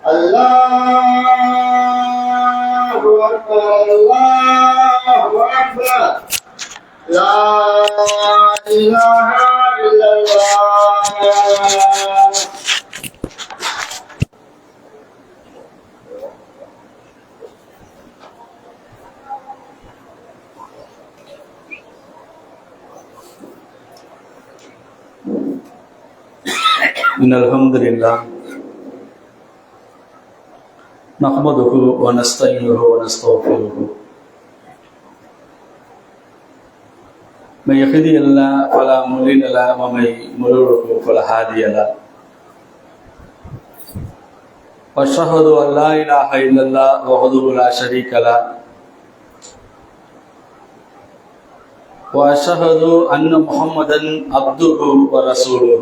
الله أكبر الله أكبر. لا إله إلا الله. إن الحمد لله نحمده ونستعينه ونستغفره من يهدي الله فلا مضل له ومن يضلل فلا هادي له واشهد ان لا اله الا الله وحده لا شريك له واشهد ان محمدا عبده ورسوله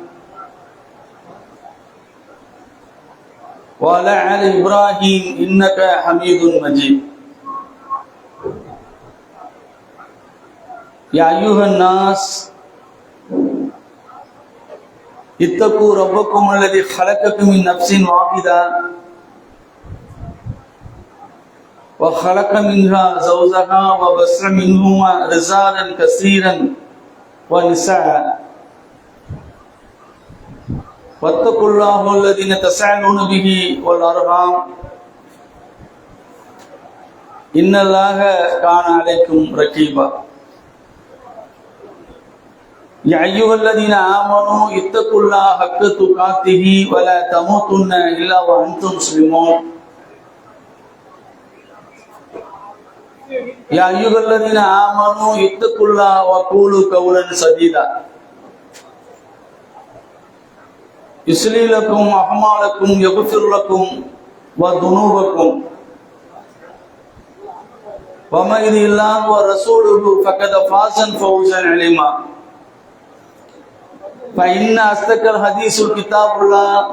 وعلى آل إبراهيم إنك حميد مجيد. يا أيها الناس اتقوا ربكم الذي خلقكم من نفس واحدة وخلق منها زوجها وبث منهما رجالا كثيرا ونساء. واتقوا الله الذين تساءلون به والارحام ان الله كان عليكم رقيبا يا ايها الذين امنوا اتقوا الله حق تقاته ولا تموتن الا وانتم مسلمون يا ايها الذين امنوا اتقوا الله وقولوا قولا سديدا يصلي لكم أعمالكم يغفر لكم وذنوبكم ومن يطع الله ورسوله فقد فاز فوزا عليما فإن أصدق الحديث كتاب الله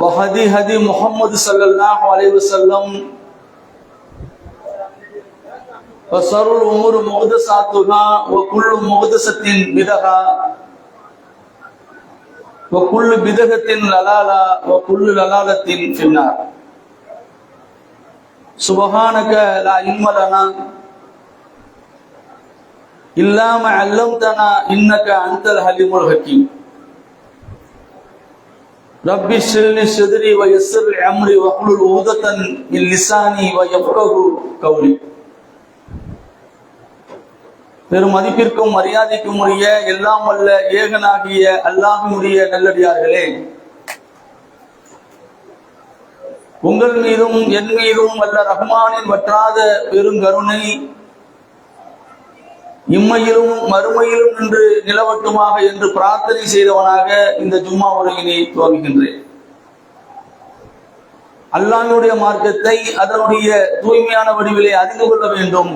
وهدي هدي محمد صلى الله عليه وسلم وشر الأمور محدثاتها وكل محدثة بدعة وكل بدعة للالة وكل للالة في النار سبحانك لا علم لنا إلا ما علمتنا إنك أنت الحليم الحكيم رب اشرح لي صدري ويسر لي أمري واحلل عقدة من لساني ويفقهوا قولي பெரும் மதிப்பிற்கும் மரியாதைக்கும் உரிய எல்லாம் அல்ல ஏகனாகிய அல்லாஹினுடைய நல்லடியார்களே. உங்கள் மீதும் என் மீதும் வல்ல ரஹ்மானின் வற்றாத பெருங்கருணை இம்மையிலும் மறுமையிலும் நின்று நிலவட்டுமாக என்று பிரார்த்தனை செய்தவனாக இந்த ஜும்மா உரையினை துவங்குகின்றேன். அல்லாஹினுடைய மார்க்கத்தை அதனுடைய தூய்மையான வடிவிலே அறிந்து கொள்ள வேண்டும்.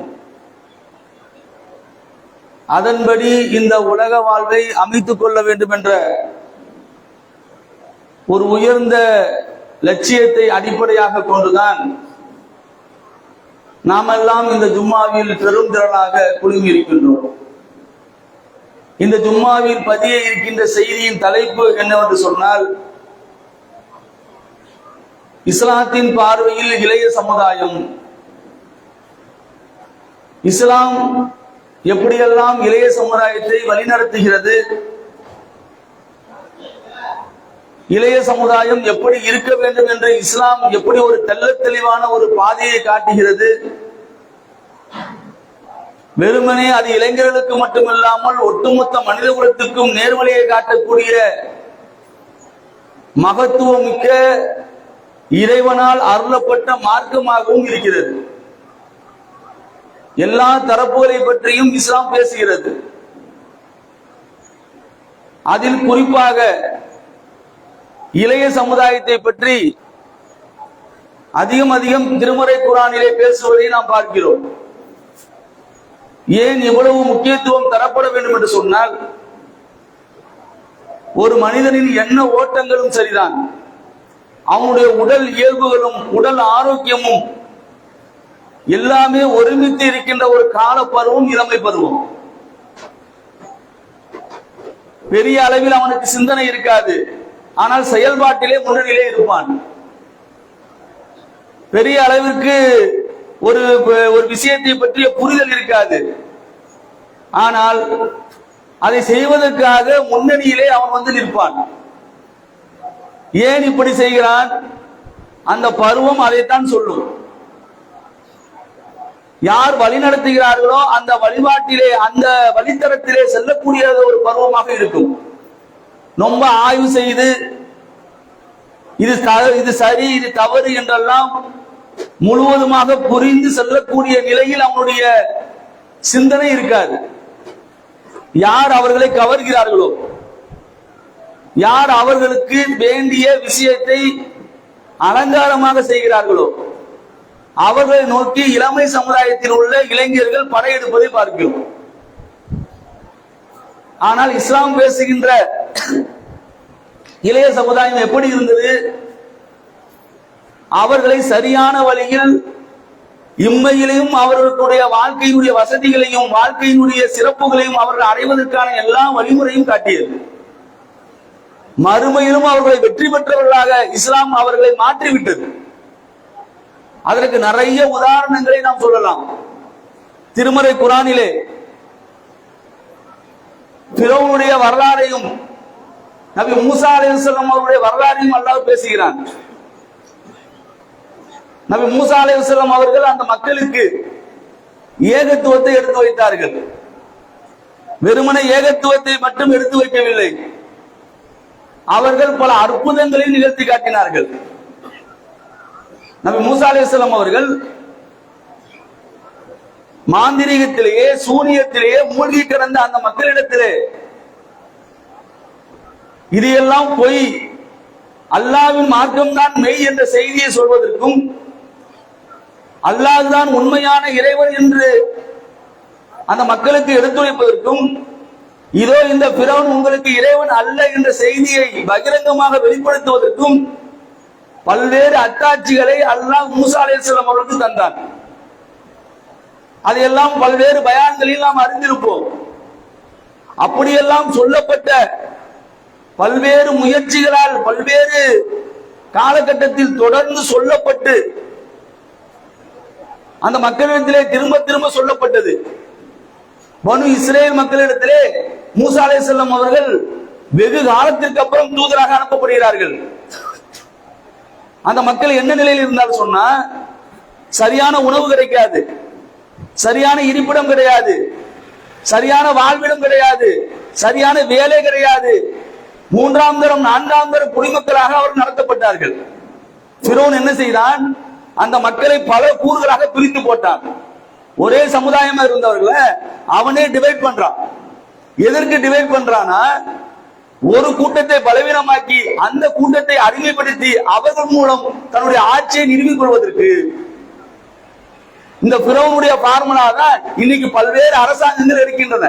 அதன்படி இந்த உலக வாழ்வை அமைத்துக் கொள்ள வேண்டும் என்ற ஒரு உயர்ந்த லட்சியத்தை அடிப்படையாக கொண்டுதான் நாமெல்லாம் இந்த ஜும்மாவில் பெரும் திரளாக குழுமி இருக்கின்றோம் இந்த ஜும்மாவில் பதிய இருக்கின்ற செய்தியின் தலைப்பு என்னவென்று சொன்னால் இஸ்லாத்தின் பார்வையில் இளைய சமுதாயம் இஸ்லாம் எப்படியெல்லாம் இளைய சமுதாயத்தை வழிநடத்துகிறது? இளைய சமுதாயம் எப்படி இருக்க வேண்டும் என்று இஸ்லாம் எப்படி ஒரு தெள்ள தெளிவான ஒரு பாதையை காட்டுகிறது? வெறுமனே அது இளைஞர்களுக்கு மட்டுமில்லாமல் ஒட்டுமொத்த மனித குலத்துக்கும் நேர்வழியை காட்டக்கூடிய மகத்துவமிக்க இறைவனால் அருளப்பட்ட மார்க்கமாகவும் இருக்கிறது. எல்லா தரப்புகளை பற்றியும் இஸ்லாம் பேசுகிறது. அதில் குறிப்பாக இளைய சமுதாயத்தை பற்றி அதிகம் அதிகம் திருமறை குரானிலே பேசுவதை நாம் பார்க்கிறோம். ஏன் இவ்வளவு முக்கியத்துவம் தரப்பட வேண்டும் என்று சொன்னால் ஒரு மனிதனின் எண்ண ஓட்டங்களும் சரிதான். அவனுடைய உடல் இயல்புகளும் உடல் ஆரோக்கியமும் எல்லாமே ஒருமித்து இருக்கின்ற ஒரு கால பருவம் இளமை பருவம். பெரிய அளவில் அவனுக்கு சிந்தனை இருக்காது. ஆனால் செயல்பாட்டிலே முன்னணியிலே இருப்பான். பெரிய அளவிற்கு ஒரு ஒரு விஷயத்தை பற்றிய புரிதல் இருக்காது. ஆனால் அதை செய்வதற்காக முன்னணியிலே அவன் வந்து நிற்பான். ஏன் இப்படி செய்கிறான்? அந்த பருவம் அதைத்தான் சொல்லும். யார் வழி நடத்துகிறார்களோ அந்த வழிபாட்டிலே அந்த வழித்தரத்திலே செல்லக்கூடிய ஒரு பருவமாக இருக்கும். ரொம்ப ஆய்வு செய்து இது இது சரி இது தவறு என்றெல்லாம் முழுவதுமாக புரிந்து செல்லக்கூடிய நிலையில் அவனுடைய சிந்தனை இருக்காது. யார் அவர்களை கவர்கிறார்களோ யார் அவர்களுக்கு வேண்டிய விஷயத்தை அலங்காரமாக செய்கிறார்களோ அவர்களை நோக்கி இளமை சமுதாயத்தில் உள்ள இளைஞர்கள் படையெடுப்பதை பார்க்கிறோம். ஆனால் இஸ்லாம் பேசுகின்ற இளைய சமுதாயம் எப்படி இருந்தது? அவர்களை சரியான வழியில் இம்மையிலையும் அவர்களுடைய வாழ்க்கையினுடைய வசதிகளையும் வாழ்க்கையினுடைய சிறப்புகளையும் அவர்கள் அடைவதற்கான எல்லா வழிமுறையும் காட்டியது. மறுமையிலும் அவர்களை வெற்றி பெற்றவர்களாக இஸ்லாம் அவர்களை மாற்றிவிட்டது. அதற்கு நிறைய உதாரணங்களை நாம் சொல்லலாம். திருமறை குரானிலே பிறவுடைய வரலாறையும் நபி மூசா அலைஹிஸ்ஸலாம் அவருடைய வரலாறையும் அல்லாஹ் பேசுகிறான். நபி மூசா அலைஹிஸ்ஸலாம் அவர்கள் அந்த மக்களுக்கு ஏகத்துவத்தை எடுத்து வைத்தார்கள். வெறுமனை ஏகத்துவத்தை மட்டும் எடுத்து வைக்கவில்லை. அவர்கள் பல அற்புதங்களை நிகழ்த்தி காட்டினார்கள். நபி மூசா அலிஸ்லாம் அவர்கள் மாந்திரீகத்திலேயே சூனியத்திலேயே மூழ்கி கிடந்த அந்த மக்களிடத்திலே இது எல்லாம் பொய் அல்லாவின் மார்க்கம்தான் மெய் என்ற செய்தியை சொல்வதற்கும் அல்லாஹ்தான் உண்மையான இறைவன் என்று அந்த மக்களுக்கு எடுத்துரைப்பதற்கும் இதோ இந்த பிறவன் உங்களுக்கு இறைவன் அல்ல என்ற செய்தியை பகிரங்கமாக வெளிப்படுத்துவதற்கும் பல்வேறு அத்தாட்சிகளை அல்லாஹ் மூசா அலைஹிஸ்ஸலாம் அவர்களுக்கு தந்தான். அதையெல்லாம் பல்வேறு பயான்களில் நாம் அறிந்திருப்போம். அப்படியெல்லாம் சொல்லப்பட்ட பல்வேறு முயற்சிகளால் பல்வேறு காலகட்டத்தில் தொடர்ந்து சொல்லப்பட்டு அந்த மக்களிடத்திலே திரும்ப திரும்ப சொல்லப்பட்டது. பனு இஸ்ரேல் மக்களிடத்திலே மூசா செல்லம் அவர்கள் வெகு காலத்திற்கு அப்புறம் தூதராக அனுப்பப்படுகிறார்கள். அந்த மக்கள் என்ன நிலையில் இருந்தால் சொன்னா சரியான உணவு கிடைக்காது. சரியான இருப்பிடம் கிடையாது. சரியான வாழ்விடம் கிடையாது. சரியான வேலை கிடையாது. மூன்றாம் தரம் நான்காம் தரம் குடிமக்களாக அவர் நடத்தப்பட்டார்கள். பிறோன் என்ன செய்தான்? அந்த மக்களை பல கூறுகளாக பிரித்து போட்டான். ஒரே சமுதாயமா இருந்தவர்களை அவனே டிவைட் பண்றான். எதற்கு டிவைட் பண்றானா ஒரு கூட்டத்தை பலவீனமாக்கி அந்த கூட்டத்தை அடிமைப்படுத்தி அவர்கள் மூலம் தன்னுடைய ஆட்சியை நிறுவிக் கொள்வதற்கு. இந்த பிறவனுடைய பார்முலா தான் இன்னைக்கு பல்வேறு அரசாங்கங்கள் இருக்கின்றன.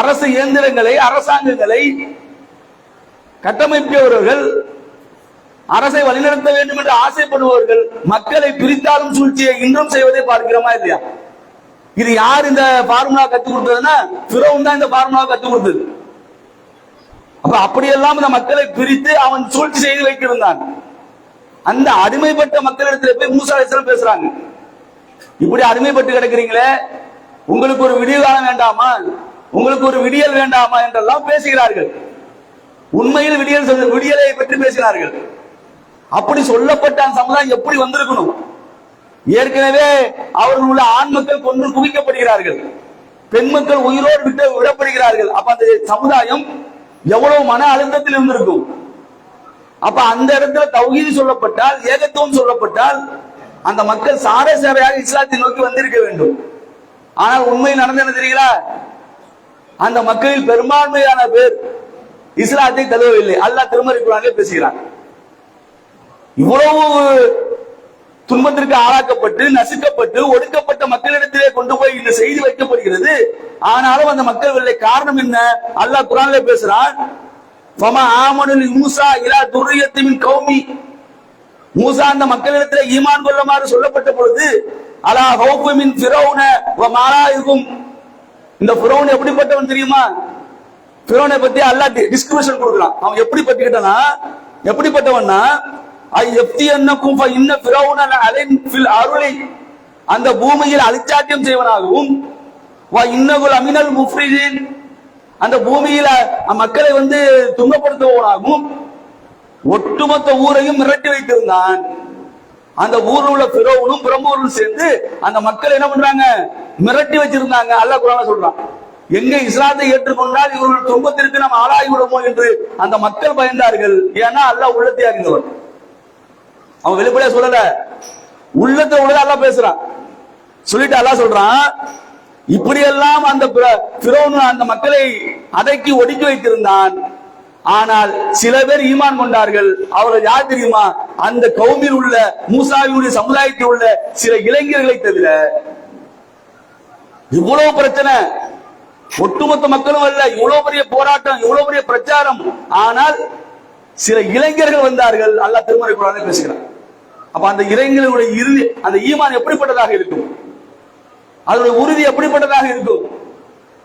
அரசு இயந்திரங்களை அரசாங்கங்களை கட்டமைப்பவர்கள் அரசை வழிநடத்த வேண்டும் என்று ஆசைப்படுபவர்கள் மக்களை பிரித்தாலும் சூழ்ச்சியை இன்றும் செய்வதை பார்க்கிறோமா இல்லையா? இது யார் இந்த பார்முலா கற்றுக் கொடுத்ததுன்னா பிறவும் தான் இந்த பார்முலா கற்றுக் கொடுத்தது. அப்ப அப்படியெல்லாம் இந்த மக்களை பிரித்து அவன் சூழ்ச்சி செய்து வைத்திருந்தான். அந்த அடிமைப்பட்ட மக்களிடத்துல போய் மூசா பேசுறாங்க. இப்படி அடிமைப்பட்டு கிடக்குறீங்களே உங்களுக்கு ஒரு விடிய காலம் வேண்டாமா? உங்களுக்கு ஒரு விடியல் வேண்டாமா என்றெல்லாம் பேசுகிறார்கள். உண்மையில் விடியல் விடியலை பற்றி பேசினார்கள். அப்படி சொல்லப்பட்ட அந்த சமுதாயம் எப்படி வந்திருக்கணும்? ஏற்கனவே அவர்கள் உள்ள ஆண் மக்கள் கொன்று குவிக்கப்படுகிறார்கள். பெண் மக்கள் உயிரோடு விட்டு விடப்படுகிறார்கள். அப்ப அந்த சமுதாயம் எவ்வளவு மன அழுத்தத்தில் இருந்திருக்கும். அப்ப அந்த இடத்துல தௌஹீது சொல்லப்பட்டால் ஏகத்துவம் சொல்லப்பட்டால் அந்த மக்கள் சார சேவையாக இஸ்லாத்தை நோக்கி வந்திருக்க வேண்டும். ஆனால் உண்மையில் நடந்தது தெரியுங்களா? அந்த மக்களில் பெரும்பான்மையான பேர் இஸ்லாத்தை தழுவவில்லை. அல்லாஹ் திருமறை குரானிலே பேசுகிறான். இவ்வளவு துன்பத்திற்கு ஆளாக்கப்பட்டு நசுக்கப்பட்டு ஒடுக்கப்பட்ட மக்களிடத்திலே கொண்டு போய் இந்த செய்தி வைக்கப்படுகிறது. ஆனாலும் அந்த மக்கள் வெள்ளை காரணம் என்ன? அல்லாஹ் குரான்ல பேசுறான் மூசா இலா துர்ரியத்தின் கௌமி. மூசா அந்த மக்களிடத்தில் ஈமான் கொள்ளுமாறு சொல்லப்பட்ட பொழுது அலா ஹௌஃபு பிரௌன ஃபிரௌன வ இருக்கும் இந்த பிரௌன் எப்படிப்பட்டவன் தெரியுமா? பிரௌனை பத்தி அல்லாஹ் டிஸ்கிரிப்ஷன் கொடுக்குறான். அவன் எப்படி பட்டுக்கிட்டானா எப்படிப்பட்டவன்னா ஐ இன்ன அலைன் ஃபில் அருளை. அந்த பூமியில் அழிச்சாட்டியம் செய்வனாகவும் இன்னகுல் அமினல் முஃப்ரிதீன். அந்த பூமியில மக்களை வந்து துன்பப்படுத்துவனாகவும் ஒட்டுமொத்த ஊரையும் மிரட்டி வைத்திருந்தான். அந்த ஊர்ல உள்ள பிறவனும் பிரம்மூரும் சேர்ந்து அந்த மக்கள் என்ன பண்றாங்க? மிரட்டி வச்சிருந்தாங்க. அல்லாஹ் குரான சொல்றான். எங்க இஸ்லாத்தை ஏற்றுக்கொண்டால் இவர்கள் துன்பத்திற்கு நாம் ஆளாகி விடுமோ என்று அந்த மக்கள் பயந்தார்கள். ஏன்னா அல்லாஹ் உள்ளத்தை அறிந்தவர். அவன் வெளிப்படையா சொல்லல. உள்ளத்தை உள்ளதா அல்லா பேசுறான். சொல்லிட்டு அல்லா சொல்றான் இப்படியெல்லாம் அந்த பிர- பிறவனு அந்த மக்களை அடக்கி ஒடுக்கி வைத்திருந்தான். ஆனால் சில பேர் ஈமான் கொண்டார்கள். அவர்கள் யார் தெரியுமா? அந்த கவுமில் உள்ள மூசாவியுடைய சமுதாயத்தில் உள்ள சில இளைஞர்களை தவிர. இவ்வளவு பிரச்சனை. ஒட்டுமொத்த மக்களும் அல்ல இவ்வளவு பெரிய போராட்டம் இவ்வளவு பெரிய பிரச்சாரம். ஆனால் சில இளைஞர்கள் வந்தார்கள் அல்லாஹ் திருமறை குரானை பேசுகிறார். அப்ப அந்த இளைஞர்களுடைய இறுதி அந்த ஈமான் எப்படிப்பட்டதாக இருக்கும்? அதனுடைய உறுதி எப்படிப்பட்டதாக இருக்கும்?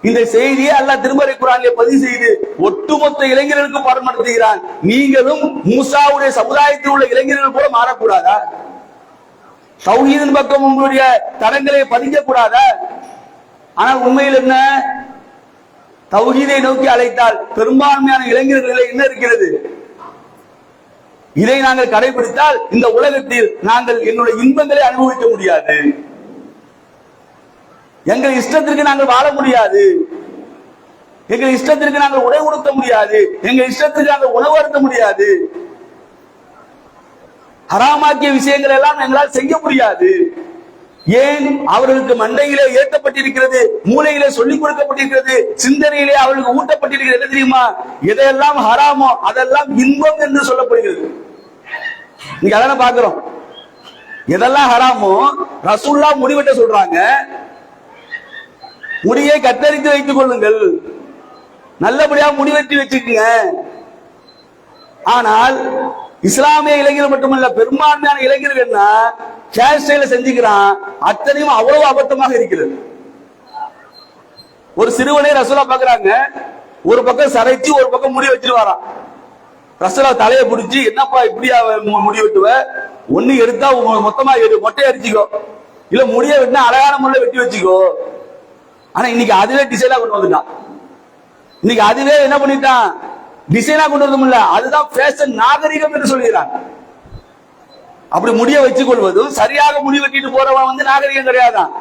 இந்த செய்தியை அல்லாஹ் திருமறை குரானிலே பதிவு செய்து ஒட்டுமொத்த இளைஞர்களுக்கு பாடம் நடத்துகிறான் நீங்களும் மூசாவுடைய சமுதாயத்தில் உள்ள இளைஞர்கள் கூட மாறக்கூடாதா? சௌஹீதின் பக்கம் உங்களுடைய தடங்களை பதிக்க கூடாதா ஆனால் உண்மையில் என்ன? தௌஹீதை நோக்கி அழைத்தால் பெரும்பான்மையான இளைஞர்களில் என்ன இருக்கிறது? இதை நாங்கள் கடைபிடித்தால் இந்த உலகத்தில் நாங்கள் என்னுடைய இன்பங்களை அனுபவிக்க முடியாது. எங்கள் இஷ்டத்திற்கு நாங்கள் வாழ முடியாது. எங்கள் இஷ்டத்திற்கு நாங்கள் உடை உடுத்த முடியாது. எங்கள் இஷ்டத்திற்கு நாங்கள் உணவு அருத்த முடியாது. ஹராமாக்கிய விஷயங்கள் எல்லாம் எங்களால் செய்ய முடியாது. ஏன் அவர்களுக்கு மண்டையிலே ஏற்றப்பட்டிருக்கிறது மூளையிலே சொல்லிக் கொடுக்கப்பட்டிருக்கிறது சிந்தனையிலே அவர்களுக்கு ஊட்டப்பட்டிருக்கிறது என்ன தெரியுமா? எதையெல்லாம் ஹராமோ அதெல்லாம் இன்பம் என்று சொல்லப்படுகிறது. நீங்க அதான பாக்குறோம் எதெல்லாம் ஹராமோ ரசூல்லா முடிவெட்ட சொல்றாங்க. முடியை கத்தரித்து வைத்துக் கொள்ளுங்கள். நல்லபடியா முடிவெட்டி வச்சுக்கோங்க. ஆனால் இஸ்லாமிய இளைஞர்கள் மட்டுமல்ல பெரும்பான்மையான இளைஞர்கள்னா என்ன? ஹேர் ஸ்டைல செஞ்சுக்கிறான் அத்தனையும் அவ்வளவு அபத்தமாக இருக்கிறது. ஒரு சிறுவனை ரசூலா பாக்குறாங்க ஒரு பக்கம் சரைச்சு ஒரு பக்கம் முடி வச்சிட்டு வரான் ரசூலா தலையை பிடிச்சி என்னப்பா இப்படியா முடி வெட்டுவ? ஒண்ணு எடுத்தா மொத்தமா எடு மொட்டை அடிச்சுக்கோ. இல்ல முடிய வெட்டினா அழகான முறையில வெட்டி வச்சுக்கோ. ஆனா இன்னைக்கு அதுவே டிசைனா கொண்டு வந்துட்டான். இன்னைக்கு அதுவே என்ன பண்ணிட்டான்? டிசைனா கொண்டு வந்து இல்ல. அதுதான் ஃபேஷன் நாகரிகம் என்று சொல்கிறான். அப்படி முடிய வச்சு கொள்வதும் சரியாக முடி வெட்டிட்டு போறவன் வந்து நாகரிகம் கிடையாதான்.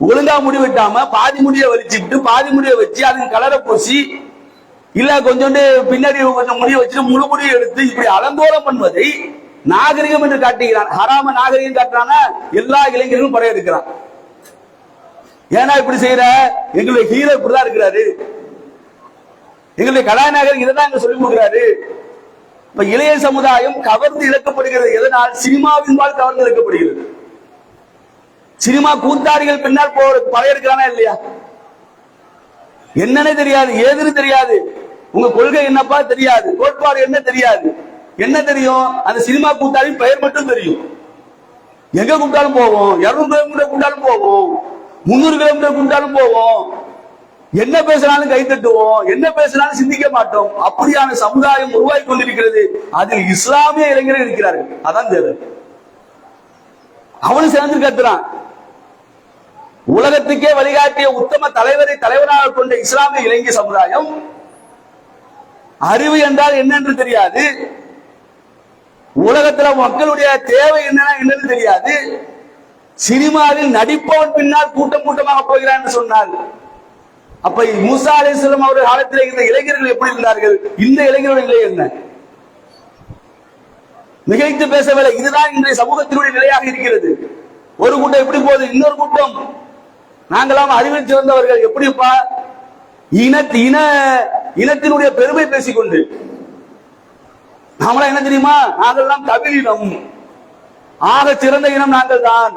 ஒழுங்கா முடி வெட்டாம பாதி முடிய வலிச்சுட்டு பாதி முடிய வச்சு அதுக்கு கலரை பூசி இல்ல கொஞ்சோண்டு பின்னாடி கொஞ்சம் முடிய வச்சுட்டு முழு முடியை எடுத்து இப்படி அலங்கோலம் பண்ணுவதை நாகரிகம் என்று காட்டுகிறான். ஹராம நாகரிகம் காட்டுறானா எல்லா இளைஞர்களும் படையெடுக்கிறான் ஏன்னா இப்படி செய்யற எங்களுடைய ஹீரோ இப்படிதான் இருக்கிறாரு. எங்களுடைய கலாநாயகர் இதைதான் இங்க சொல்லி கொடுக்கிறாரு. இப்ப இளைய சமுதாயம் கவர்ந்து இழக்கப்படுகிறது. எதனால்? சினிமாவின்பால் கவர்ந்து இழக்கப்படுகிறது. சினிமா கூத்தாடிகள் பின்னால் போ படையெடுக்கிறானா இல்லையா? என்னன்னு தெரியாது ஏதுன்னு தெரியாது. உங்க கொள்கை என்னப்பா? தெரியாது. கோட்பாடு என்ன? தெரியாது. என்ன தெரியும்? அந்த சினிமா கூத்தாடின் பெயர் மட்டும் தெரியும். எங்க கூப்பிட்டாலும் போவோம். இருநூறு கிலோமீட்டர் கூப்பிட்டாலும் போவோம். முந்நூறு கிலோமீட்டர் கூப்பிட்டாலும் போவோம். என்ன பேசினாலும் கை தட்டுவோம் என்ன பேசினாலும் சிந்திக்க மாட்டோம். அப்படியான சமுதாயம் உருவாகி கொண்டிருக்கிறது. அதில் இஸ்லாமிய இளைஞர்கள் இருக்கிறார்கள். அதான் தேவை. அவனும் சேர்ந்து கத்துறான். உலகத்துக்கே வழிகாட்டிய உத்தம தலைவரை தலைவராக கொண்ட இஸ்லாமிய இளைஞர் சமுதாயம் அறிவு என்றால் என்னென்று தெரியாது. உலகத்துல மக்களுடைய தேவை என்னன்னா என்னன்னு தெரியாது. சினிமாவில் நடிப்பவன் பின்னால் கூட்டம் கூட்டமாக போகிறான் சொன்னார் அப்ப மூசா அலிஸ்லாம் அவர்கள் காலத்தில் இருந்த இளைஞர்கள் எப்படி இருந்தார்கள்? இந்த இளைஞர்களின் நிலை என்ன? மிகைத்து பேசவில்லை இதுதான் இன்றைய சமூகத்தினுடைய நிலையாக இருக்கிறது. ஒரு கூட்டம் எப்படி போகுது? இன்னொரு கூட்டம். நாங்களாம் அறிவில் சிறந்தவர்கள் எப்படிப்பா? இன இன இனத்தினுடைய பெருமை பேசிக்கொண்டு. நாமளா என்ன தெரியுமா? நாங்கள்லாம் தமிழினம் ஆக சிறந்த இனம் நாங்கள் தான்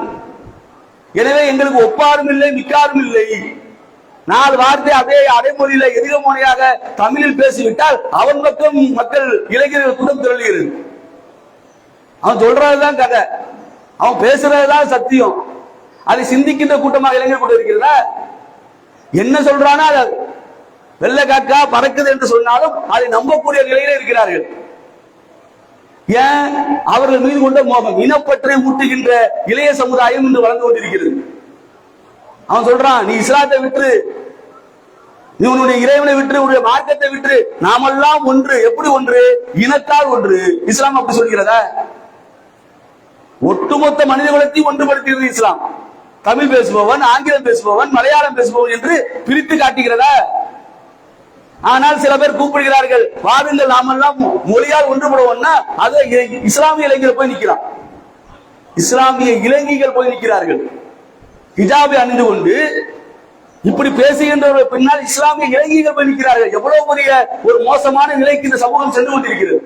எனவே எங்களுக்கு ஒப்பாரும் இல்லை மிக்காரும் இல்லை. நாலு வார்த்தை அதே அடைமொழியில எதிர மொழியாக தமிழில் பேசிவிட்டால் அவன் பக்கம் மக்கள் இளைஞர்கள் கூட்டம் திரளுகிறது. அவன் சொல்றதுதான் கதை. அவன் பேசுறதுதான் சத்தியம். அதை சிந்திக்கின்ற கூட்டமாக இளைஞர் கூட்டம் இருக்கிறதா? என்ன சொல்றானா அது வெள்ளை காக்கா பறக்குது என்று சொன்னாலும் அதை நம்பக்கூடிய நிலையில இருக்கிறார்கள். ஏன்? அவர்கள் மீது கொண்ட மோகம் இனப்பற்றை ஊட்டுகின்ற இளைய சமுதாயம் இன்று வளர்ந்து கொண்டிருக்கிறது. அவன் சொல்றான் நீ இஸ்லாத்தை விட்டு நீ உன்னுடைய இறைவனை விட்டு உன்னுடைய மார்க்கத்தை விட்டு நாமெல்லாம் ஒன்று. எப்படி ஒன்று? இனத்தால் ஒன்று. இஸ்லாம் அப்படி சொல்கிறதா? ஒட்டுமொத்த மனித குலத்தையும் ஒன்றுபடுத்துகிறது இஸ்லாம். தமிழ் பேசுபவன் ஆங்கிலம் பேசுபவன் மலையாளம் பேசுபவன் என்று பிரித்து காட்டுகிறதா? ஆனால் சில பேர் கூப்பிடுகிறார்கள் வாருங்கள் நாமெல்லாம் மொழியால் ஒன்றுபடுவோம்னா அது இஸ்லாமிய இளைஞர்கள் போய் நிற்கிறான் இஸ்லாமிய இளைஞர்கள் போய் நிற்கிறார்கள். ஹிஜாபை அணிந்து கொண்டு இப்படி பேசுகின்றவர்கள் பின்னால் இஸ்லாமிய இளைஞர்கள் போய் நிற்கிறார்கள். எவ்வளவு பெரிய ஒரு மோசமான நிலைக்கு இந்த சமூகம் சென்று கொண்டிருக்கிறது.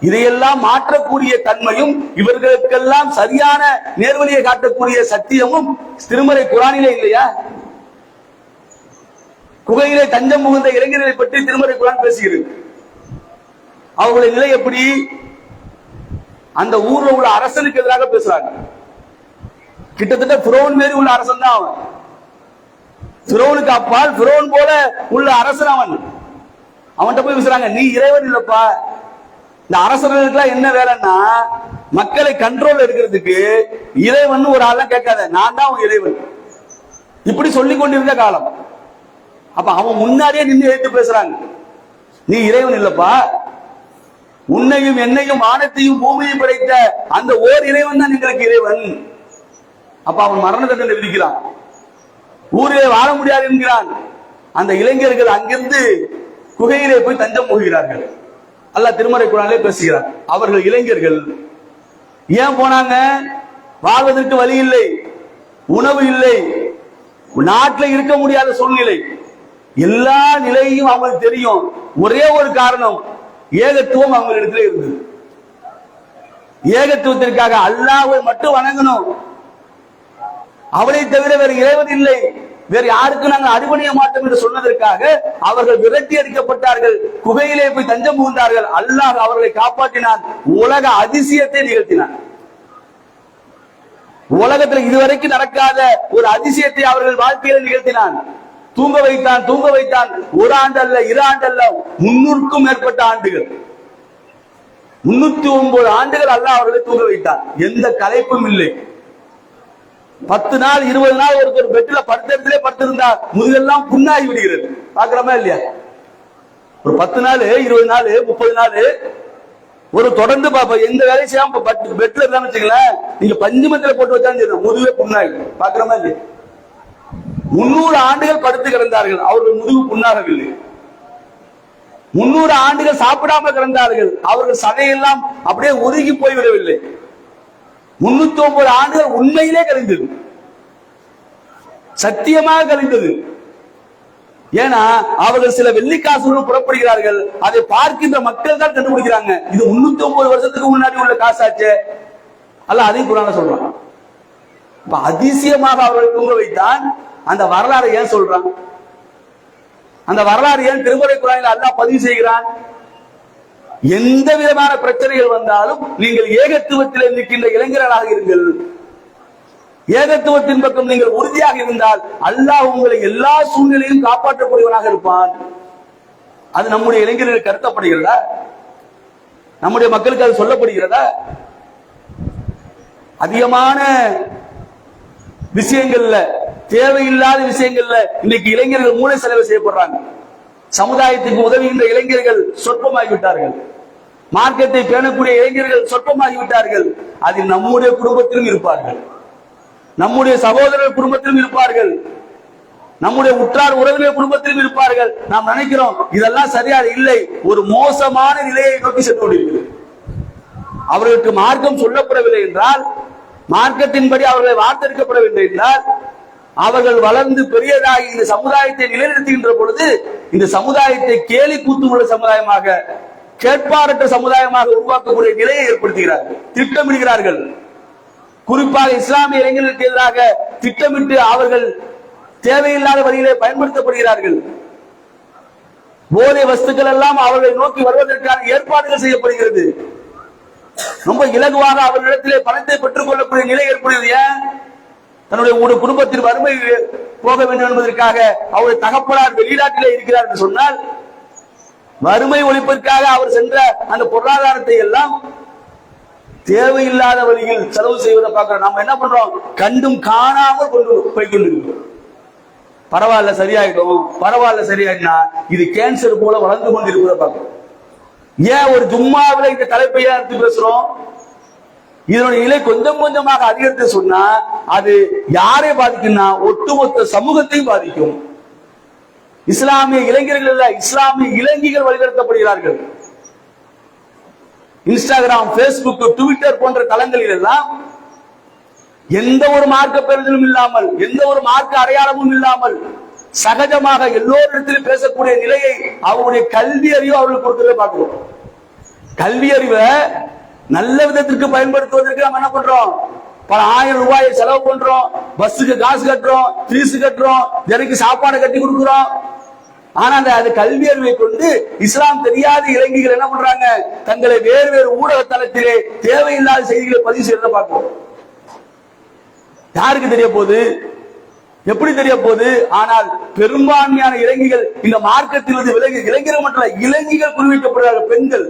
இதையெல்லாம் மாற்றக்கூடிய தன்மையும் இவர்களுக்கெல்லாம் சரியான நேர்வழியை காட்டக்கூடிய சத்தியமும் திருமறை குரானிலே இல்லையா? குகையிலே தஞ்சம் புகுந்த இளைஞர்களை பற்றி திருமறை குரான் பேசுகிறது. அவர்களுடைய நிலை எப்படி? அந்த ஊர்ல உள்ள அரசனுக்கு எதிராக பேசுறாங்க. கிட்டத்தட்ட பிரோன் மாரி உள்ள அரசன் தான் அவன். பிரோனுக்கு அப்பால் பிரோன் போல உள்ள அரசன் அவன். அவன்கிட்ட போய் பேசுறாங்க நீ இறைவன் இல்லப்பா. இந்த அரசர்களுக்கெல்லாம் என்ன வேலைன்னா மக்களை கண்ட்ரோல் இருக்கிறதுக்கு இறைவன் ஒரு ஆள்லாம் கேட்காத. நான் தான் உன் இறைவன். இப்படி சொல்லிக் கொண்டிருந்த காலம். அப்ப அவன் முன்னாடியே நின்று எடுத்து பேசுறாங்க. நீ இறைவன் இல்லப்பா. உன்னையும் என்னையும் வானத்தையும் பூமியையும் படைத்த அந்த ஓர் இறைவன் தான் எங்களுக்கு இறைவன். அப்ப அவன் மரண தண்டனை விதிக்கிறான். ஊரிலே வாழ முடியாது என்கிறான். அந்த இளைஞர்கள் அங்கிருந்து குகையிலே போய் தஞ்சம் போகிறார்கள். அல்லாஹ் திருமறை குரானிலே பேசுகிறார் அவர்கள் இளைஞர்கள் ஏன் போனாங்க? வாழ்வதற்கு வழி இல்லை. உணவு இல்லை. நாட்டில் இருக்க முடியாத சூழ்நிலை. எல்லா நிலையும் அவங்களுக்கு தெரியும். ஒரே ஒரு காரணம். ஏகத்துவம் அவங்களிடத்துல இருந்தது. ஏகத்துவத்திற்காக அல்லாவை மட்டும் வணங்கணும். அவனை தவிர வேறு இறைவன் இல்லை. வேறு யாருக்கும் நாங்கள் அடிபணிய மாட்டோம் என்று சொன்னதற்காக அவர்கள் விரட்டி அடிக்கப்பட்டார்கள். குகையிலே போய் தஞ்சம் புகுந்தார்கள். அல்லாஹ் அவர்களை காப்பாற்றினான். உலக அதிசயத்தை நிகழ்த்தினான். உலகத்தில் இதுவரைக்கும் நடக்காத ஒரு அதிசயத்தை அவர்கள் வாழ்க்கையில் நிகழ்த்தினான். தூங்க வைத்தான் தூங்க வைத்தான். ஒரு ஆண்டு அல்ல இரு ஆண்டு அல்ல முன்னூறுக்கும் மேற்பட்ட ஆண்டுகள். முன்னூத்தி ஒன்பது ஆண்டுகள் அல்ல அவர்களை தூங்க வைத்தான் எந்த கலைப்பும் இல்லை. பத்து நாள் இருபது நாள் ஒருத்தர் பெட்ல படுத்திலே படுத்திருந்தா முதுகெல்லாம் புண்ணாகி விடுகிறது. பாக்குறோமா இல்லையா? ஒரு பத்து நாள் இருபது நாள் முப்பது நாள் ஒரு தொடர்ந்து பாப்பா எந்த வேலையும் செய்யாம பட்- பெட்ல இருந்தான்னு வச்சுங்களேன் நீங்க பஞ்சுமத்தில போட்டு வச்சா தெரியும் முதுவே புண்ணாகி பாக்குறோமா இல்லையா? முன்னூறு ஆண்டுகள் படுத்து கிடந்தார்கள் அவர்கள் முதுகு புண்ணாகவில்லை. முன்னூறு ஆண்டுகள் சாப்பிடாம கிடந்தார்கள் அவர்கள் சதையெல்லாம் அப்படியே ஒதுங்கி போய்விடவில்லை முன்னூத்தி ஒன்பது ஆண்டுகள் உண்மையிலே கழிந்தது. சத்தியமாக கழிந்தது. ஏன்னா அவர்கள் சில வெள்ளிக்காசுடன் புறப்படுகிறார்கள். அதை பார்க்கின்ற மக்கள் தான் கண்டுபிடிக்கிறாங்க. இது முன்னூத்தி ஒன்பது வருஷத்துக்கு முன்னாடி உள்ள காசாச்சே. அல்ல அதையும் குரான சொல்றான். இப்ப அதிசயமாக அவர்களை தூங்க வைத்தான். அந்த வரலாறை ஏன் சொல்றான்? அந்த வரலாறு ஏன் திருமுறை குரானில் அல்லா பதிவு செய்கிறான்? எந்த விதமான பிரச்சனைகள் வந்தாலும் நீங்கள் ஏகத்துவத்தில் நிற்கின்ற இளைஞர்களாக இருங்கள். ஏகத்துவத்தின் பக்கம் நீங்கள் உறுதியாக இருந்தால் அல்லாஹ் உங்களை எல்லா சூழ்நிலையும் காப்பாற்றக்கூடியவனாக இருப்பான். அது நம்முடைய இளைஞர்களுக்கு கருத்தப்படுகிறதா? நம்முடைய மக்களுக்கு அது சொல்லப்படுகிறதா? அதிகமான விஷயங்கள்ல தேவையில்லாத விஷயங்கள்ல இன்னைக்கு இளைஞர்கள் மூளை செலவு செய்யப்படுறாங்க. சமுதாயத்துக்கு உதவுகின்ற இளைஞர்கள் சொற்பமாகி விட்டார்கள் மார்க்கத்தை பேணக்கூடிய இளைஞர்கள் சொற்பமாகி விட்டார்கள் அதில் நம்முடைய குடும்பத்திலும் இருப்பார்கள். நம்முடைய சகோதரர் குடும்பத்திலும் இருப்பார்கள். நம்முடைய உற்றார் உறவினர் குடும்பத்திலும் இருப்பார்கள். நாம் நினைக்கிறோம் இதெல்லாம் சரியா இல்லை. ஒரு மோசமான நிலையை நோக்கி சென்று கொண்டிருக்கிறது. அவர்களுக்கு மார்க்கம் சொல்லப்படவில்லை என்றால் மார்க்கத்தின்படி அவர்களை வார்த்தெடுக்கப்படவில்லை என்றால் அவர்கள் வளர்ந்து பெரியதாகி இந்த சமுதாயத்தை நிலைநிறுத்துகின்ற பொழுது இந்த சமுதாயத்தை கேலி கூத்து உள்ள சமுதாயமாக கேட்பாரற்ற சமுதாயமாக உருவாக்கக்கூடிய நிலையை ஏற்படுத்துகிறார்கள் திட்டமிடுகிறார்கள். குறிப்பாக இஸ்லாமிய இளைஞர்களுக்கு எதிராக திட்டமிட்டு அவர்கள் தேவையில்லாத வழியிலே பயன்படுத்தப்படுகிறார்கள். போதை வஸ்துக்கள் எல்லாம் அவர்களை நோக்கி வருவதற்கான ஏற்பாடுகள் செய்யப்படுகிறது. ரொம்ப இலகுவாக அவர்களிடத்திலே பணத்தை பெற்றுக் கொள்ளக்கூடிய நிலை ஏற்படுகிறது. ஏன்? தன்னுடைய ஒரு குடும்பத்தின் வறுமை போக வேண்டும் என்பதற்காக அவருடைய தகப்பனார் வெளிநாட்டிலே இருக்கிறார் என்று சொன்னால் வறுமை ஒழிப்பதற்காக அவர் சென்ற அந்த பொருளாதாரத்தை எல்லாம் தேவையில்லாத வழியில் செலவு செய்வதை பார்க்கிறோம். நம்ம என்ன பண்றோம்? கண்டும் காணாமல் கொண்டு போய் கொண்டிருக்கிறோம் பரவாயில்ல சரியாயிடும் பரவாயில்ல சரியாயிடுனா இது கேன்சர் போல வளர்ந்து கொண்டிருக்கிறத பார்க்கிறோம். ஏன் ஒரு ஜும்மாவில இந்த தலைப்பை எடுத்து பேசுறோம்? இதனுடைய நிலை கொஞ்சம் கொஞ்சமாக அதிகரித்து சொன்னா அது யாரை பாதிக்கும்னா ஒட்டுமொத்த சமூகத்தையும் பாதிக்கும். இஸ்லாமிய இளைஞர்கள் இல்ல இஸ்லாமிய இளைஞர்கள் வழிநடத்தப்படுகிறார்கள். இன்ஸ்டாகிராம் பேஸ்புக் ட்விட்டர் போன்ற தளங்களில் எல்லாம் எந்த ஒரு மார்க்க பெறுதலும் இல்லாமல் எந்த ஒரு மார்க்க அடையாளமும் இல்லாமல் சகஜமாக எல்லோரிடத்திலும் பேசக்கூடிய நிலையை அவருடைய கல்வி அறிவு அவர்களுக்கு கொடுக்கிறத பார்க்கிறோம். கல்வி அறிவை நல்ல விதத்திற்கு பயன்படுத்துவதற்கு நம்ம என்ன பண்றோம்? பல ஆயிரம் ரூபாயை செலவு பண்றோம். பஸ்ஸுக்கு காசு கட்டுறோம் ஃபீஸ் கட்டுறோம். எனக்கு சாப்பாடு கட்டி கொடுக்குறோம். ஆனா அந்த அது கல்வி அறிவை கொண்டு இஸ்லாம் தெரியாத இளைஞர்கள் என்ன பண்றாங்க? தங்களை வேறு வேறு ஊடக தளத்திலே தேவையில்லாத செய்திகளை பதிவு செய்யறத பார்ப்போம் யாருக்கு தெரிய போகுது எப்படி தெரிய போகுது ஆனால் பெரும்பான்மையான இளைஞர்கள் இந்த மார்க்கத்திலிருந்து விலகி இளைஞர்கள் மட்டும் இளைஞர்கள் குறிவைக்கப்படுறாங்க பெண்கள்.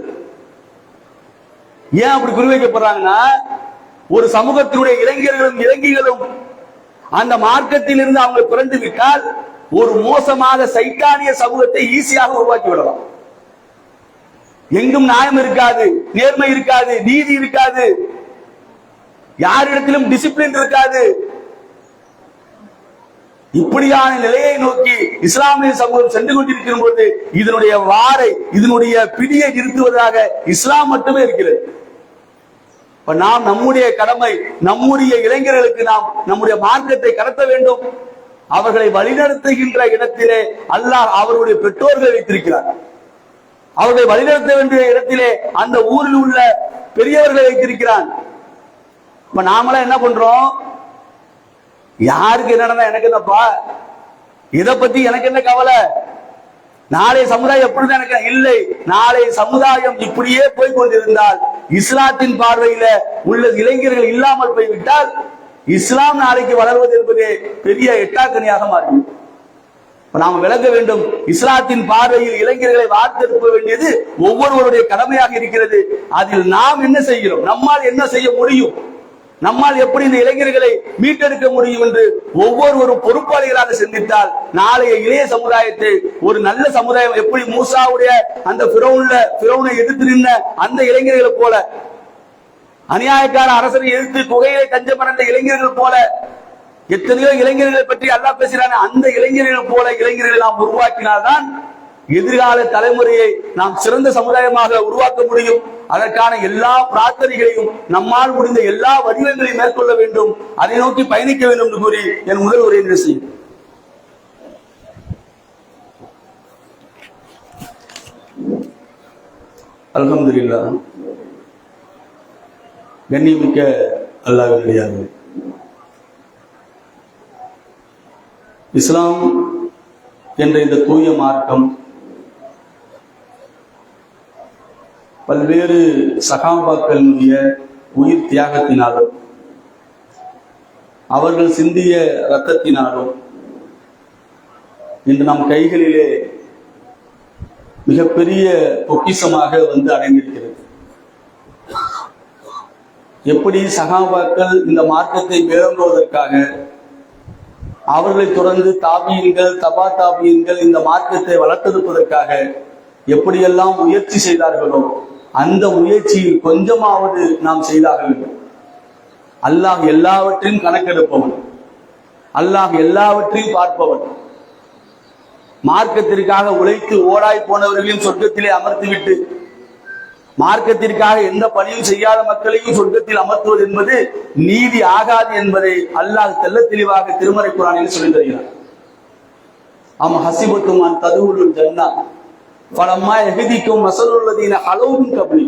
ஏன் அப்படி குறிவைக்கப்படுறாங்கன்னா ஒரு சமூகத்தினுடைய இளைஞர்களும் இளைஞர்களும் அந்த மார்க்கத்தில் இருந்து அவங்க பிறந்து விட்டால் ஒரு மோசமாக சைத்தானிய சமூகத்தை ஈஸியாக உருவாக்கி விடலாம். எங்கும் நியாயம் இருக்காது நேர்மை இருக்காது நீதி இருக்காது. யாரிடத்திலும் டிசிப்ளின் இருக்காது. இப்படியான நிலையை நோக்கி இஸ்லாமிய சமூகம் சென்று கொண்டிருக்கிற போது இதனுடைய வாரை இதனுடைய பிடியை நிறுத்துவதாக இஸ்லாம் மட்டுமே இருக்கிறது. இப்ப நாம் நம்முடைய கடமை நம்முடைய இளைஞர்களுக்கு நாம் நம்முடைய மார்க்கத்தை கடத்த வேண்டும். அவர்களை வழிநடத்துகின்ற இடத்திலே அல்லாஹ் அவருடைய பெற்றோர்களை வைத்திருக்கிறார். அவர்களை வழிநடத்த வேண்டிய இடத்திலே அந்த ஊரில் உள்ள பெரியவர்களை வைத்திருக்கிறான் இப்ப நாமெல்லாம் என்ன பண்றோம்? யாருக்கு என்ன எனக்கு என்னப்பா? இத பத்தி எனக்கு என்ன கவலை? நாளைய சமுதாயம் எப்படிதான் எனக்கு இல்லை? நாளை சமுதாயம் இப்படியே போய் கொண்டிருந்தால் இஸ்லாத்தின் பார்வையில உள்ள இளைஞர்கள் இல்லாமல் போய்விட்டால் இஸ்லாம் நாளைக்கு வளர்வது என்பது பெரிய எட்டாக்கணியாக மாறும் நாம் விளங்க வேண்டும் இஸ்லாத்தின் பார்வையில் இளைஞர்களை வார்த்தெடுக்க வேண்டியது ஒவ்வொருவருடைய கடமையாக இருக்கிறது. அதில் நாம் என்ன செய்கிறோம்? நம்மால் என்ன செய்ய முடியும்? நம்மால் எப்படி இந்த இளைஞர்களை மீட்டெடுக்க முடியும் என்று ஒவ்வொருவரும் பொறுப்பாளிகளாக சிந்தித்தால் நாளைய இளைய சமுதாயத்தை ஒரு நல்ல சமுதாயம் எப்படி மூசாவுடைய அந்த பிறவுல பிறவுனை எதிர்த்து நின்ற அந்த இளைஞர்களை போல அநியாயக்கார அரசரை எதிர்த்து குகையிலே கஞ்சமடைந்த இளைஞர்கள் போல எத்தனையோ இளைஞர்களை பற்றி அல்லாஹ் பேசுகிறான் அந்த இளைஞர்கள் போல இளைஞர்களை நாம் உருவாக்கினால்தான் எதிர்கால தலைமுறையை நாம் சிறந்த சமுதாயமாக உருவாக்க முடியும். அதற்கான எல்லா பிரார்த்தனைகளையும் நம்மால் முடிந்த எல்லா வடிவங்களையும் மேற்கொள்ள வேண்டும். அதை நோக்கி பயணிக்க வேண்டும் என்று கூறி என் முதல் உரை நிறைவு செய்யும் அலமதுல்லா கண்ணியமிக்க அல்லாஹ் இஸ்லாம் என்ற இந்த தூய மார்க்கம் பல்வேறு சகாபாக்களினுடைய உயிர் தியாகத்தினாலும் அவர்கள் சிந்திய இரத்தத்தினாலும் இன்று நம் கைகளிலே மிகப்பெரிய பொக்கிஷமாக வந்து அடைந்திருக்கிறது. எப்படி சகாபாக்கள் இந்த மார்க்கத்தை மேலோங்குவதற்காக அவர்களை தொடர்ந்து தாபியங்கள் தபா தாபியங்கள் இந்த மார்க்கத்தை வளர்த்தெடுப்பதற்காக எப்படியெல்லாம் முயற்சி செய்தார்களோ அந்த முயற்சியில் கொஞ்சமாவது நாம் செய்தாக வேண்டும். அல்லாஹ் எல்லாவற்றையும் கணக்கெடுப்பவன். அல்லாஹ் எல்லாவற்றையும் பார்ப்பவன். மார்க்கத்திற்காக உழைத்து ஓடாய் போனவர்களையும் சொர்க்கத்திலே அமர்த்திவிட்டு மார்க்கத்திற்காக எந்த பணியும் செய்யாத மக்களையும் சொர்க்கத்தில் அமர்த்துவது என்பது நீதி ஆகாது என்பதை அல்லாஹ் தெல்ல தெளிவாக திருமறை குரானில் சொல்லி தருகிறார் ஆமா ஹசிபத்துமான் ததுவுல் ஜன்னா. பலம்மா எகுதிக்கும் மசலுள்ளதீன அளவும் கபலி.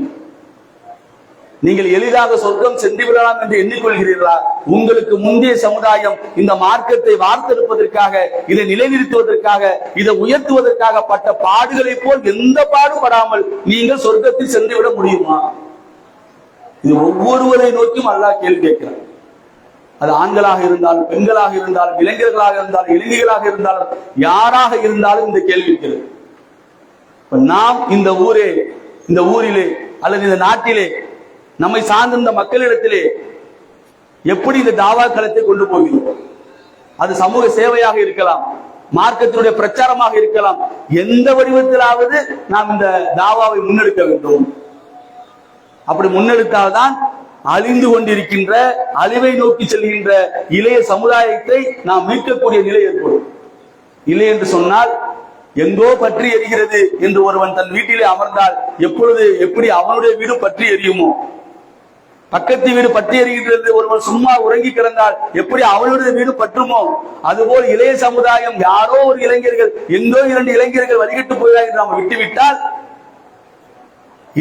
நீங்கள் எளிதாக சொர்க்கம் சென்று விடலாம் என்று எண்ணிக்கொள்கிறீர்களா? உங்களுக்கு முந்தைய சமுதாயம் இந்த மார்க்கத்தை வார்த்தெடுப்பதற்காக இதை நிலைநிறுத்துவதற்காக இதை உயர்த்துவதற்காக பட்ட பாடுகளை போல் எந்த பாடும் படாமல் நீங்கள் சொர்க்கத்தில் சென்று விட முடியுமா? இது ஒவ்வொருவரை நோக்கியும் அல்லாஹ் கேள்வி கேட்கிறார் அது ஆண்களாக இருந்தாலும் பெண்களாக இருந்தாலும் இளைஞர்களாக இருந்தாலும் இளைஞர்களாக இருந்தாலும் யாராக இருந்தாலும் இந்த கேள்வி இருக்கிறது. நாம் இந்த ஊரே இந்த ஊரிலே அல்லது இந்த நாட்டிலே நம்மை சார்ந்திருந்த மக்களிடத்திலே எப்படி இந்த தாவா களத்தை கொண்டு போகிறோம் அது சமூக சேவையாக இருக்கலாம் மார்க்கத்தினுடைய பிரச்சாரமாக இருக்கலாம் எந்த வடிவத்திலாவது நாம் இந்த தாவாவை முன்னெடுக்க வேண்டும். அப்படி முன்னெடுத்தால்தான் அழிந்து கொண்டிருக்கின்ற அழிவை நோக்கி செல்கின்ற இளைய சமுதாயத்தை நாம் மீட்கக்கூடிய நிலை ஏற்படும். இல்லை என்று சொன்னால் எங்கோ பற்றி எரிகிறது என்று ஒருவன் தன் வீட்டிலே அமர்ந்தால் எப்பொழுது எப்படி அவனுடைய வீடு பற்றி எரியுமோ? பக்கத்து வீடு பற்றி எறிகின்றது ஒருவன் சும்மா உறங்கி கிடந்தால் எப்படி அவளுடைய வீடு பற்றுமோ? அதுபோல் இளைய சமுதாயம் யாரோ ஒரு இளைஞர்கள் எங்கோ இரண்டு இளைஞர்கள் வழிகட்டு போகிறார்கள் என்று நாம் விட்டுவிட்டால்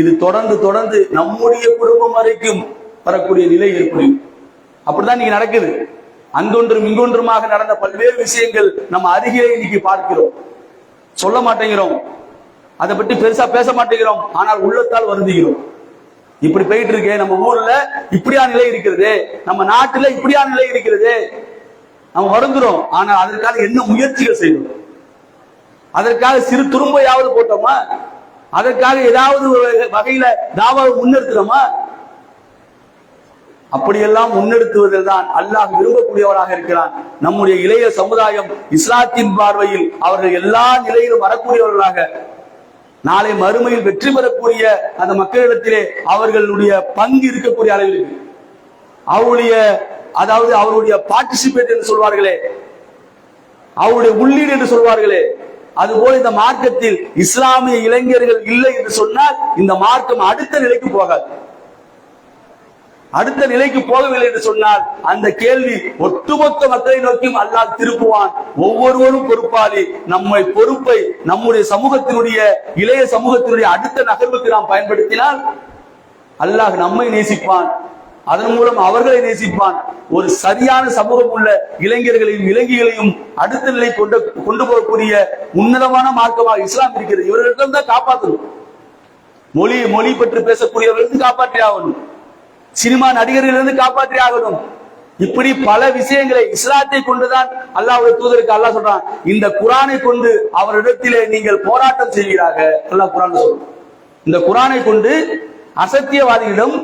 இது தொடர்ந்து தொடர்ந்து நம்முடைய குடும்பம் வரைக்கும் வரக்கூடிய நிலை ஏற்படும். அப்படிதான் நீங்க நடக்குது. அங்கொன்றும் இங்கொன்றுமாக நடந்த பல்வேறு விஷயங்கள் நம்ம அருகிலே இன்னைக்கு பார்க்கிறோம். சொல்ல மாட்டேங்கிறோம். அதை பற்றி பெருசா பேச மாட்டேங்கிறோம். ஆனால் உள்ளத்தால் வருந்துகிறோம். இப்படி போயிட்டு இருக்கு நம்ம ஊர்ல இப்படியா நிலை இருக்கிறது? நம்ம நாட்டுல இப்படியா நிலை இருக்கிறது? நம்ம வருந்துறோம். ஆனா அதற்காக என்ன முயற்சிகள் செய்யணும்? அதற்காக சிறு துரும்பையாவது போட்டோமா? அதற்காக ஏதாவது ஒரு வகையில தாவாவை முன்னெடுத்துறோமா? அப்படியெல்லாம் முன்னெடுத்துவதில் தான் அல்லாஹ் விரும்பக்கூடியவராக இருக்கிறான். நம்முடைய இளைய சமுதாயம் இஸ்லாத்தின் பார்வையில் அவர்கள் எல்லா நிலையிலும் வரக்கூடியவர்களாக நாளை மறுமையில் வெற்றி பெறக்கூடிய அந்த மக்களிடத்திலே அவர்களுடைய பங்கு இருக்கக்கூடிய அளவில் அவருடைய அதாவது அவருடைய பார்ட்டிசிபேட் என்று சொல்வார்களே அவருடைய உள்ளீடு என்று சொல்வார்களே அதுபோல இந்த மார்க்கத்தில் இஸ்லாமிய இளைஞர்கள் இல்லை என்று சொன்னால் இந்த மார்க்கம் அடுத்த நிலைக்கு போகாது. அடுத்த நிலைக்கு போகவில்லை என்று சொன்னால் அந்த கேள்வி ஒட்டுமொத்த மக்களை நோக்கியும் அல்லாஹ் திருப்புவான். ஒவ்வொருவரும் பொறுப்பாளி. நம்மை பொறுப்பை நம்முடைய சமூகத்தினுடைய இளைய சமூகத்தினுடைய அடுத்த நகர்வுக்கு நாம் பயன்படுத்தினால் அல்லாஹ் நம்மை நேசிப்பான். அதன் மூலம் அவர்களை நேசிப்பான். ஒரு சரியான சமூகம் உள்ள இளைஞர்களையும் இளைஞர்களையும் அடுத்த நிலை கொண்டு கொண்டு போகக்கூடிய உன்னதமான மார்க்கமாக இஸ்லாம் இருக்கிறது. இவர்களிடம் தான் காப்பாற்றணும். மொழி மொழி பற்றி பேசக்கூடியவர்களுக்கு காப்பாற்றி ஆகணும். சினிமா நடிகர்களிலிருந்து காப்பாற்றி ஆகணும். இப்படி பல விஷயங்களை இஸ்லாத்தை கொண்டுதான் அல்லாஹ் தூதருக்கு அல்லாஹ் சொல்றான். இந்த குரானை கொண்டு அவரிடத்திலே நீங்கள் போராட்டம் செய்கிறாக அல்லாஹ் குரான் சொல்றான். இந்த குரானை கொண்டு அசத்தியவாதிகளிடம்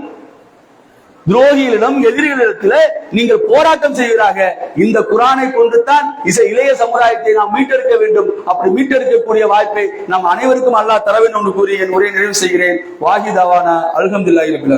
துரோகிகளிடம் எதிரிகளிடத்தில் நீங்கள் போராட்டம் செய்கிறாக இந்த குரானை கொண்டு தான் இசை இளைய சமுதாயத்தை நாம் மீட்டெடுக்க வேண்டும். அப்படி மீட்டெடுக்கக்கூடிய வாய்ப்பை நாம் அனைவருக்கும் அல்லாஹ் தர வேண்டும் என்று கூறி என் உரையை நிறைவு செய்கிறேன். வாஹிதாவான அல்ஹம்துலில்லாஹி ரபில்